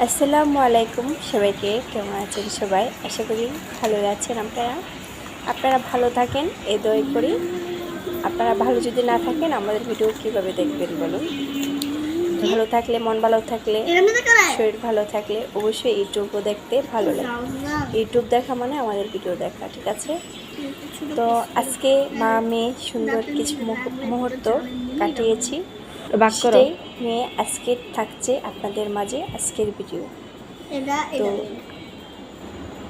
আসসালামু আলাইকুম সবাইকে, কেমন আছেন সবাই? আশা করি ভালো আছেন আপনারা। আপনারা ভালো থাকেন, এই দয় করি। আপনারা ভালো যদি না থাকেন, আমাদের ভিডিও কীভাবে দেখবেন বলুন? ভালো থাকলে, মন ভালো থাকলে, শরীর ভালো থাকলে অবশ্যই ইউটিউবও দেখতে ভালো লাগে। ইউটিউব দেখা মানে আমাদের ভিডিও দেখা, ঠিক আছে? তো আজকে মা মেয়ে সুন্দর কিছু মুহ- মুহূর্ত কাটিয়েছি। বাক করো। নিয়ে আজকে থাকছে আপনাদের মাঝে আজকের ভিডিও। তো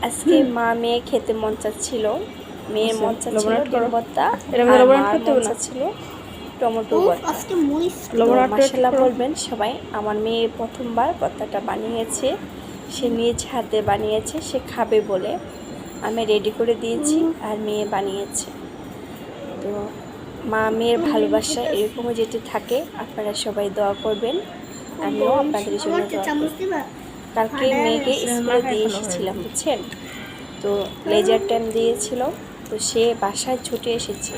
আজকে মা মেয়ে খেতে মন চাচ্ছিল। মেয়ের মন চাচ্ছিল। ডিম ভর্তা মার মন চাচ্ছিল টমেটো ভর্তা। বলবেন সবাই আমার মেয়ে প্রথমবার ভর্তাটা বানিয়েছে। সে নিজ হাতে বানিয়েছে সে খাবে বলে। আমি রেডি করে দিয়েছি আর মেয়ে বানিয়েছে। তো মা মেয়ের ভালোবাসা এরকমও যেটি থাকে আপনারা সবাই দোয়া করবেন। আমিও আপনাদের জন্য কালকে মেয়েকে স্কুলে দিয়ে এসেছিলাম বুঝছেন? তো লেজার টাইম দিয়েছিল তো সে বাসায় ছুটে এসেছে।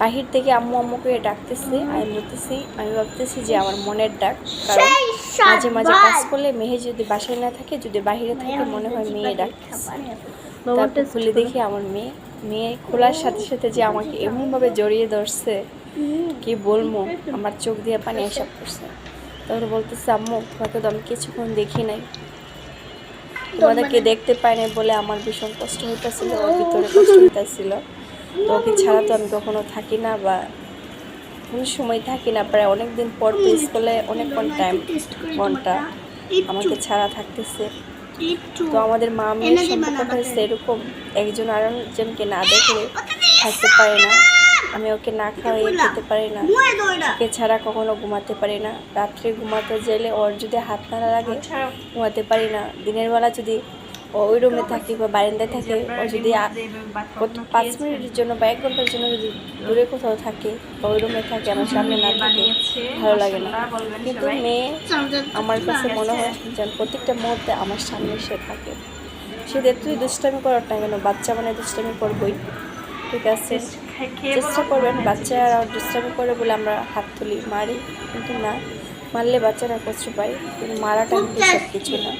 বাহির থেকে আম্মু আম্মু করে ডাকতেছে আমি বলতেছি আমি ভাবতেছি যে আমার মনের ডাক কারণ মাঝে মাঝে। কাজ করলে মেয়ে যদি বাসায় না থাকে যদি বাহিরে থাকে মনে হয় মেয়ে ডাকতেছে। তারপর খুলে দেখি আমার মেয়ে মেয়ে খোলার সাথে সাথে যে আমাকে এমনভাবে জড়িয়ে ধরছে, কি বলব? আমার চোখ দিয়ে পানি এসব করছে তারপরে বলতেছে, আম্মু, তোমাকে তো আমি কিছুক্ষণ দেখি নাই। তোমাদেরকে দেখতে পাই নাই বলে আমার ভীষণ কষ্ট হইতেছিল ওর ভিতরে কষ্ট হইতেছিল। তো ওকে ছাড়া তো আমি কখনো থাকি না বা কোনো সময় থাকি না। প্রায় অনেক দিন পর তো স্কুলে অনেকক্ষণ টাইম ঘণ্টা আমাকে ছাড়া থাকতেছে। তো আমাদের মা মেয়ের সম্পর্কটা সেরকম একজন আরেকজনকে না দেখলে থাকতে পারে না। আমি ওকে না খাওয়াইয়ে খেতে পারি না। ওকে ছাড়া কখনো ঘুমাতে পারি না। রাত্রে ঘুমাতে গেলে ওর যদি হাত নাড়া লাগে ঘুমাতে পারি না। দিনের বেলা যদি ওই রুমে থাকি বা বারান্দায় থাকে, ও যদি পাঁচ মিনিটের জন্য বা এক ঘণ্টার জন্য যদি দূরে কোথাও থাকে, বা ওই রুমে থাকে, আমার সামনে না থাকে, ভালো লাগে না। কিন্তু মেয়ে আমার কাছে মনে হয় যেন প্রত্যেকটা মুহূর্তে আমার সামনে সে থাকে। সে যতই দুষ্টামি করার না কেন, বাচ্চা মানে দুষ্টামি করবই। ঠিক আছে? চেষ্টা করবেন বাচ্চারা দুষ্টামি করে বলে আমরা হাত তুলি, মারি। কিন্তু না, মারলে বাচ্চারা কষ্ট পায়। কিন্তু মারাটা কিন্তু সব কিছু না।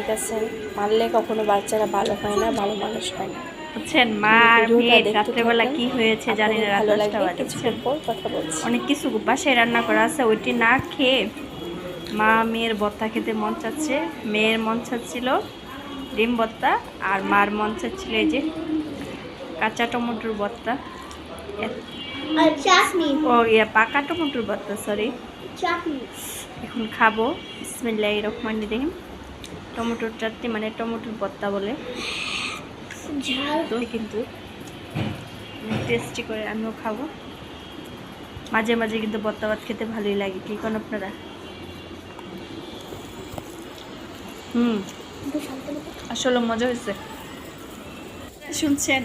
ঠিক আছে? মারলে কখনো বাচ্চারা ভালো হয় না ভালো মানুষ হয় না। বুঝছেন? মা আর ভিডিওটা মেয়ে দেখতে রাত্রেবেলা কি হয়েছে জানি না রাত দশটা বাজে। অনেক কিছু বাসায় রান্না করা আছে ওইটি না খেয়ে মা মেয়ের ভর্তা খেতে মন চাচ্ছে মেয়ের মন চাচ্ছিল ডিম ভর্তা আর মার মন চাচ্ছিল এই যে কাঁচা টমেটোর ভর্তা। চাটনি। ও ইয়া পাকা টমেটোর ভর্তা সরি এখন খাব। বিসমিল্লাহ রহমান রহিম। টমেটোর চাটনি মানে টমেটোর ভর্তা বলে। তো কিন্তু টেস্টি করে আমিও খাব। মাঝে মাঝে কিন্তু ভর্তা ভাত খেতে ভালোই লাগে কি কোন আপনারা? হুম। আসলে মজা হয়েছে। শুনছেন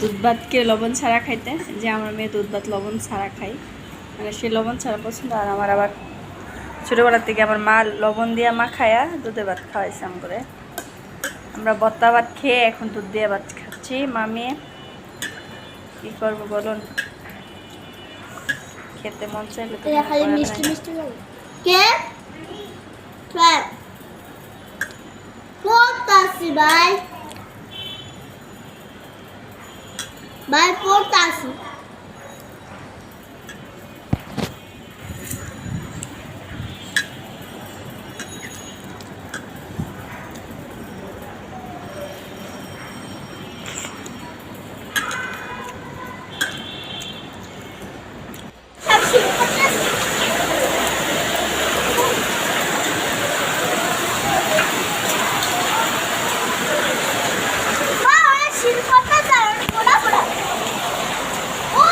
দুধ ভাতকে লবণ ছাড়া খাইতে? যে আমার মেয়ে দুধ ভাত লবণ ছাড়া খাই মানে সে লবণ ছাড়া পছন্দ আর আমার আবার ছোটোবেলার থেকে আমার মা লবণ দিয়ে মা খায়া দুধে ভাত খাওয়াইছে আম করে আমরা বত্তা ভাত খেয়ে এখন দুধ দিয়ে ভাত খাচ্ছি। মামি কি করব বলুন? খেতে মন চাইলে মিষ্টি মিষ্টি কে? পড়তাছি ভাই। ভাই পড়তাছি মা ওরা শিল্পটা চায় পোড়া পোড়া ও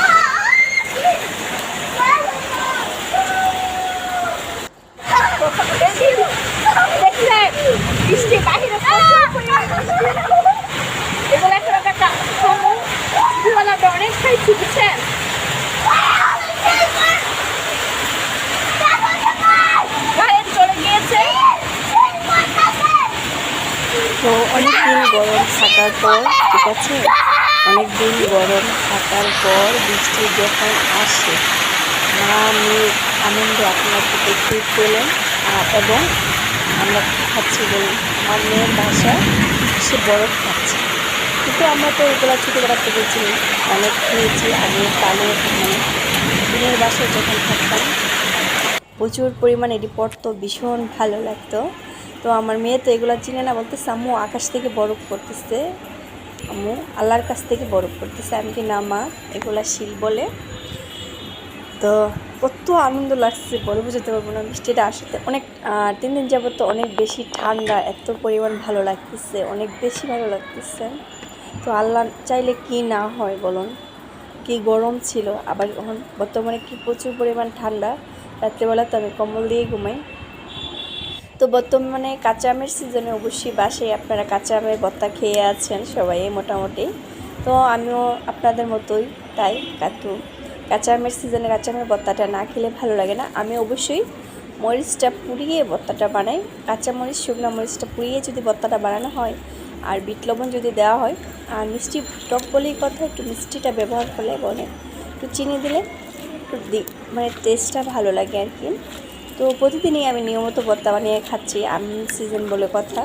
দেখলে বৃষ্টি বাহিরে প্রচুর পরিমাণে বৃষ্টি। এগুলো এখন একটা সমু দুবেলাটা খাইছি বুঝছেন তো অনেক দিন গরম থাকার পর, ঠিক আছে? অনেক দিন গরম থাকার পর বৃষ্টি যখন আসে মা মেয়ের আনন্দ আপনারা দেখতেই পেলেন এবং আমরা খাচ্ছি বলি আমার মেয়ের বাসা সে বরফ খাচ্ছে। কিন্তু আমরা তো এগুলো ছোটোবেলা থেকে অনেক খেয়েছি আগে কালো মানে দিনের বাসায় যখন থাকতাম। প্রচুর পরিমাণে এটি পড়তো, ভীষণ ভালো লাগতো। তো আমার মেয়ে তো এগুলো চিনে না বলতে আম্মু, আকাশ থেকে বরফ করতেছে আম্মু, আল্লাহর কাছ থেকে বরফ করতেছে আমি কি না, মা, এগুলা শিল বলে। তো কত আনন্দ লাগছে বলে বুঝতে পারব না, বৃষ্টিটা আসতে। অনেক তিন দিন যাবত অনেক বেশি ঠান্ডা, এত পরিমাণ ভালো লাগতেছে, অনেক বেশি ভালো লাগতেছে। তো আল্লাহ চাইলে কি না হয় বলুন? কি গরম ছিল, আবার এখন বর্তমানে কি প্রচুর পরিমাণ ঠান্ডা, রাত্রেবেলা তো আমি কম্বল দিয়ে ঘুমাই। তো বর্তমানে কাঁচা আমের সিজনে অবশ্যই বাসায় আপনারা কাঁচা আমের ভর্তা খেয়ে আছেন সবাই মোটামুটি। তো আমিও আপনাদের মতোই তাই কাতু কাঁচা আমের সিজনে কাঁচা আমের ভর্তাটা না খেলে ভালো লাগে না। আমি অবশ্যই মরিচটা পুড়িয়ে ভর্তাটা বানাই। কাঁচা মরিচ, শুকনো মরিচটা পুড়িয়ে যদি ভর্তাটা বানানো হয় আর বিট লবণ যদি দেওয়া হয়, আর মিষ্টি টক বলেই কথা একটু মিষ্টিটা ব্যবহার করলে বলে। একটু চিনি দিলে একটু মানে টেস্টটা ভালো লাগে আর কি। তো প্রতিদিনই আমি নিয়মিত ভর্তা বানিয়ে খাচ্ছি, আম সিজন বলে কথা।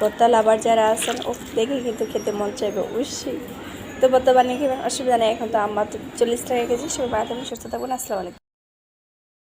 ভর্তা লাভার যারা আছেন ও দেখে কিন্তু খেতে মন চাইবে অবশ্যই তো ভর্তা বানিয়ে খেবেন অসুবিধা নেই, এখন তো আমার তো চল্লিশ টাকা কেজি, সবাই বাড়াতে সুস্থ থাকবেন আসসালামু আলাইকুম।